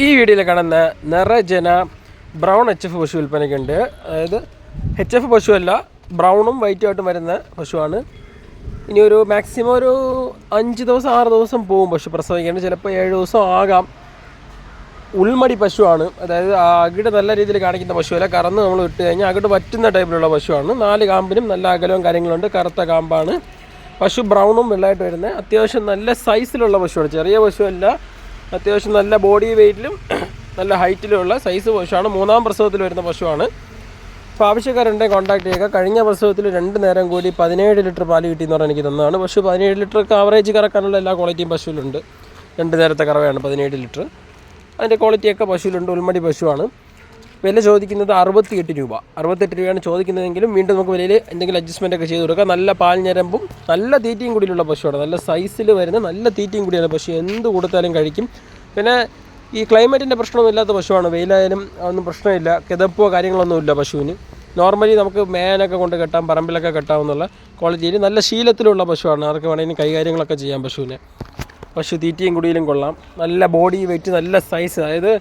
ഈ വീഡിയോയിൽ കാണുന്ന നിറജന ബ്രൗൺ എച്ച് എഫ് പശു വിൽപ്പനയ്ക്കുണ്ട്. അതായത് എച്ച് എഫ് പശുവല്ല ബ്രൗണും വൈറ്റും ആയിട്ടും വരുന്ന പശുവാണ്. ഇനി ഒരു മാക്സിമം ഒരു അഞ്ച് ദിവസം ആറ് ദിവസം പോകും പശു പ്രസവിക്കേണ്ടത് ചിലപ്പോൾ ഏഴ് ദിവസം ആകാം. ഉൾമടി പശുവാണ്. അതായത് അകിട് നല്ല രീതിയിൽ കാണിക്കുന്ന പശുവല്ല. കറന്ന് നമ്മൾ ഇട്ട് കഴിഞ്ഞാൽ അകിട് പറ്റുന്ന ടൈപ്പിലുള്ള പശുവാണ്. നാല് കാമ്പിനും നല്ല അകലവും കാര്യങ്ങളുണ്ട്. കറുത്ത കാമ്പാണ്. പശു ബ്രൗണും വെള്ളമായിട്ട് വരുന്നത്. അത്യാവശ്യം നല്ല സൈസിലുള്ള പശുവാണ്. ചെറിയ പശുവല്ല അത്യാവശ്യം നല്ല ബോഡി വെയിറ്റിലും നല്ല ഹൈറ്റിലുമുള്ള സൈസ് പശുവാണ്. മൂന്നാം പ്രസവത്തിൽ വരുന്ന പശുവാണ്. അപ്പോൾ ആവശ്യക്കാരുണ്ടെങ്കിൽ കോൺടാക്ട് ചെയ്യുക. കഴിഞ്ഞ പ്രസവത്തിൽ രണ്ട് നേരം കൂടി പതിനേഴ് ലിറ്റർ പാൽ കിട്ടിയെന്ന് പറഞ്ഞാൽ എനിക്ക് തന്നതാണ്. പശു പതിനേഴ് ലിറ്ററൊക്കെ ആവറേജ് കറക്കാനുള്ള എല്ലാ ക്വാളിറ്റിയും പശുവിലുണ്ട്. രണ്ട് നേരത്തെ കറവയാണ് പതിനേഴ് ലിറ്റർ. അതിന്റെ ക്വാളിറ്റിയൊക്കെ പശുവിലുണ്ട്. ഉൾമടി പശുവാണ്. വില ചോദിക്കുന്നത് അറുപത്തിയെട്ട് രൂപ. അറുപത്തെട്ട് രൂപയാണ് ചോദിക്കുന്നതെങ്കിലും വീണ്ടും നമുക്ക് വിലയിൽ എന്തെങ്കിലും അഡ്ജസ്റ്റ്മെന്റ് ഒക്കെ ചെയ്ത് കൊടുക്കാം. നല്ല പാൽ ഞരമ്പും നല്ല തീറ്റയും കൂടിയുള്ള പശുവാണ്. നല്ല സൈസിൽ വരുന്ന നല്ല തീറ്റയും കൂടിയാണ് പശു. എന്ത് കൊടുത്താലും കഴിക്കും. പിന്നെ ഈ ക്ലൈമറ്റിന്റെ പ്രശ്നമൊന്നും ഇല്ലാത്ത പശുവാണ്. വെയിലായാലും ഒന്നും പ്രശ്നമില്ല. കിതപ്പോ കാര്യങ്ങളൊന്നും ഇല്ല പശുവിന്. നോർമലി നമുക്ക് മേനൊക്കെ കൊണ്ട് കെട്ടാം പറമ്പിലൊക്കെ കെട്ടാമെന്നുള്ള ക്വാളിറ്റിയിൽ നല്ല ശീലത്തിലുള്ള പശുവാണ്. ആർക്ക് വേണമെങ്കിലും കൈകാര്യങ്ങളൊക്കെ ചെയ്യാം പശുവിനെ. പശു തീറ്റയും കുടിയിലും കൊള്ളാം. നല്ല ബോഡി വെയിറ്റ് നല്ല സൈസ് അതായത്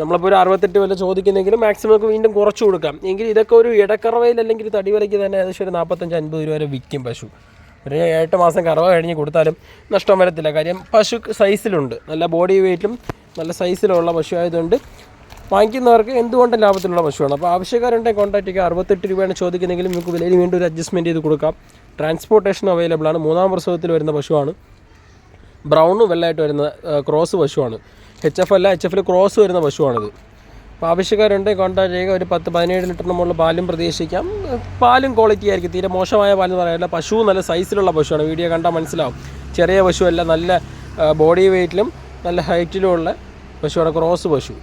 നമ്മളിപ്പോൾ ഒരു അറുപത്തെട്ട് വില ചോദിക്കുന്നെങ്കിലും മാക്സിമം നമുക്ക് വീണ്ടും കുറച്ച് കൊടുക്കാം. എങ്കിൽ ഇതൊക്കെ ഒരു ഇടക്കറവയിൽ അല്ലെങ്കിൽ തടി വിലയ്ക്ക് തന്നെ ഏകദേശം ഒരു നാൽപ്പത്തഞ്ച് അൻപത് രൂപ വരെ വിൽക്കും പശു. ഒരു എട്ട് മാസം കറവ കഴിഞ്ഞ് കൊടുത്താലും നഷ്ടം വരത്തില്ല. കാര്യം പശു സൈസിലുണ്ട് നല്ല ബോഡി വെയിറ്റും നല്ല സൈസിലുള്ള പശു ആയതുകൊണ്ട് വാങ്ങിക്കുന്നവർക്ക് എന്തുകൊണ്ടും ലാഭത്തിലുള്ള പശുവാണ്? അപ്പോൾ ആവശ്യക്കാരുണ്ടെങ്കിൽ കോൺടാക്ട് ചെയ്യുക അറുപത്തെട്ട് രൂപയാണ് ചോദിക്കുന്നതെങ്കിലും നമുക്ക് വിലയിൽ വീണ്ടും ഒരു അഡ്ജസ്റ്റ്മെന്റ് ചെയ്ത് കൊടുക്കാം. ട്രാൻസ്പോർട്ടേഷൻ അവൈലബിൾ ആണ്. മൂന്നാം പ്രസവത്തിൽ വരുന്ന പശുവാണ്. ബ്രൗണും വെള്ളമായിട്ട് വരുന്ന ക്രോസ് പശുവാണ്. എച്ച് എഫ് അല്ല എച്ച് എഫിൽ ക്രോസ് വരുന്ന പശുവാണിത്. അപ്പോൾ ആവശ്യക്കാരുണ്ട് കോൺടാക്ട് ചെയ്യുക. ഒരു പത്ത് പതിനേഴ് ലിറ്ററിന് മുകളിൽ പാലും പ്രതീക്ഷിക്കാം. പാലും ക്വാളിറ്റി ആയിരിക്കും. തീരെ മോശമായ പാലെന്ന് പറയാനില്ല. പശു നല്ല സൈസിലുള്ള പശുവാണ്. വീഡിയോ കണ്ടാൽ മനസ്സിലാവും. ചെറിയ പശുവല്ല നല്ല ബോഡി വെയിറ്റിലും നല്ല ഹൈറ്റിലുമുള്ള പശുവാണ് ക്രോസ് പശു.